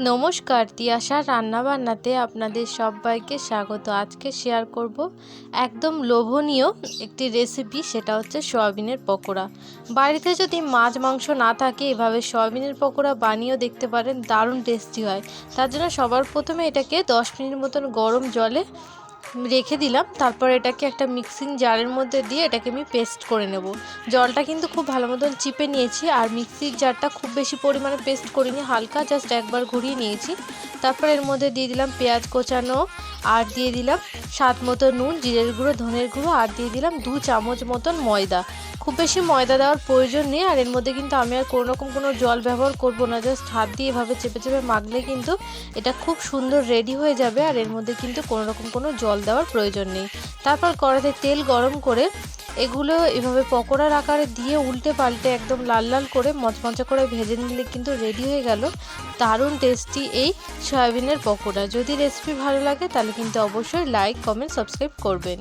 নমস্কার তিয়াশার রান্নাবান্নাতে আপনাদের সবাইকে স্বাগত। আজকে শেয়ার করব একদম লোভনীয় একটি রেসিপি সেটা হচ্ছে সয়াবিনের পকোড়া। বাড়িতে যদি মাছ, মাংস না থাকে, এভাবে সয়াবিনের পকোড়া বানিয়েও দেখতে পারেন, দারুণ টেস্টি হয়। তার জন্য সবার প্রথমে এটাকে দশ মিনিট মতন গরম জলে রেখে দিলাম, তারপর এটাকে একটা মিক্সিং জারের মধ্যে দিয়ে এটাকে আমি পেস্ট করে নেব। জলটা কিন্তু খুব ভালো মতন চিপে নিয়েছি, আর মিক্সির জারটা খুব বেশি পরিমাণে পেস্ট করিনি, হালকা জাস্ট একবার ঘুরিয়ে নিয়েছি। তারপর এর মধ্যে দিয়ে দিলাম পেঁয়াজ কোচানো আর দিয়ে দিলাম স্বাদ মতো নুন, জিরের গুঁড়ো, ধনের গুঁড়ো, আর দিয়ে দিলাম দু চামচ মতন ময়দা। খুব বেশি ময়দা দেওয়ার প্রয়োজন নেই, আর এর মধ্যে কিন্তু আমি আর কোনো রকম কোনো জল ব্যবহার করব না জাস্ট হাত দিয়ে এভাবে চেপে চেপে মাখলে কিন্তু এটা খুব সুন্দর রেডি হয়ে যাবে, আর এর মধ্যে কিন্তু কোনো রকম কোনো জল দেওয়ার প্রয়োজন নেই। তারপর কড়াতে তেল গরম করে এগুলো এভাবে পকোড়ার আকারে দিয়ে উল্টে পাল্টে একদম লাল লাল করে মচমচা করে ভেজে নিলে কিন্তু রেডি হয়ে গেল। দারুণ টেস্টি এই সয়াবিনের পকোড়া। যদি রেসিপি ভালো লাগে, তাহলে কিন্তু অবশ্যই লাইক কমেন্ট সাবস্ক্রাইব করবেন।